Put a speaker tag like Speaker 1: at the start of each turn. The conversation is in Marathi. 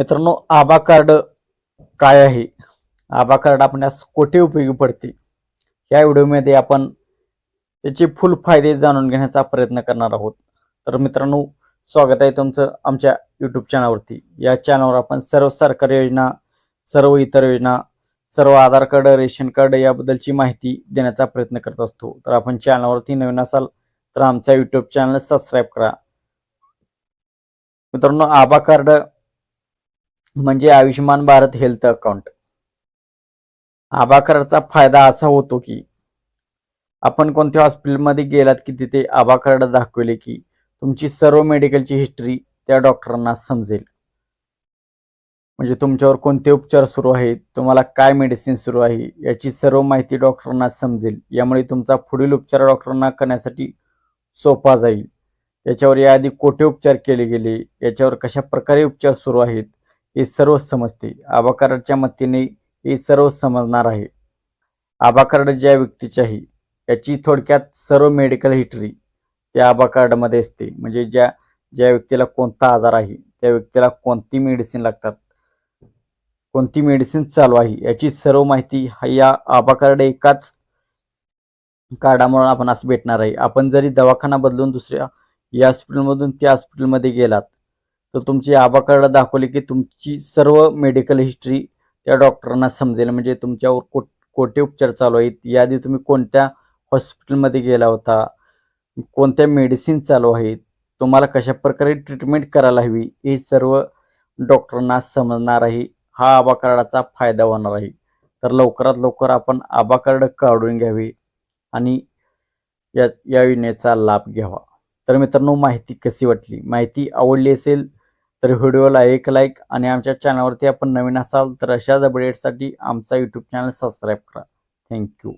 Speaker 1: मित्रांनो आभा कार्ड काय आहे? आभा कार्ड आपणास कोठे उपयोगी पडते? या व्हिडिओमध्ये आपण त्याचे फुल फायदे जाणून घेण्याचा प्रयत्न करणार आहोत. तर मित्रांनो स्वागत आहे तुमचं आमच्या यूट्यूब चॅनलवरती या चॅनलवर आपण सर्व सरकारी योजना सर्व इतर योजना सर्व आधार कार्ड रेशन कार्ड याबद्दलची माहिती देण्याचा प्रयत्न करत असतो. तर आपण चॅनलवरती नवीन असाल तर आमचा यूट्यूब चॅनल सबस्क्राईब करा. मित्रांनो आभा कार्ड म्हणजे आयुष्यमान भारत हेल्थ अकाउंट. आभा कार्डचा फायदा असा होतो की आपण कोणत्या हॉस्पिटलमध्ये गेलात की तिथे आभा कार्ड दाखवले की तुमची सर्व मेडिकलची हिस्ट्री त्या डॉक्टरांना समजेल. म्हणजे तुमच्यावर कोणते उपचार सुरू आहेत तुम्हाला काय मेडिसिन सुरू आहे याची सर्व माहिती डॉक्टरांना समजेल. यामुळे तुमचा पुढील उपचार डॉक्टरांना करण्यासाठी सोपा जाईल. याच्यावर याआधी कोठे उपचार केले गेले याच्यावर कशा प्रकारे उपचार सुरू आहेत हे सर्व समजते. आभा कार्डच्या मतीने हे सर्व समजणार आहे. आभा कार्ड ज्या व्यक्तीच्याही आहे याची थोडक्यात सर्व मेडिकल हिस्ट्री त्या आभा कार्डमध्ये असते. म्हणजे ज्या ज्या व्यक्तीला कोणता आजार आहे त्या व्यक्तीला कोणती मेडिसिन लागतात कोणती मेडिसिन चालू आहे याची सर्व माहिती हा या आभा कार्ड एकाच कार्डामुळे आपण असं भेटणार आहे. आपण जरी दवाखाना बदलून दुसऱ्या या हॉस्पिटलमधून त्या हॉस्पिटलमध्ये गेलात तर तुमची आभा कार्ड दाखवली की तुमची सर्व मेडिकल हिस्ट्री त्या डॉक्टरांना समजेल. म्हणजे तुमच्यावर को उपचार चालू आहेत? याआधी तुम्ही कोणत्या हॉस्पिटलमध्ये गेला होता? कोणत्या मेडिसिन चालू आहेत? तुम्हाला कशा प्रकारे ट्रीटमेंट करायला हवी? हे सर्व डॉक्टरांना समजणार आहे. हा आभा कार्डाचा फायदा होणार आहे. तर लवकरात लवकर आपण आभा कार्ड काढून घ्यावे आणि या या योजनेचा लाभ घ्यावा. तर मित्रांनो माहिती कशी वाटली? माहिती आवडली असेल तर व्हिडिओला एक लाईक आणि आमच्या चॅनलवरती आपण नवीन असाल तर अशाच अपडेटसाठी आमचा यूट्यूब चॅनल सबस्क्राईब करा. Thank you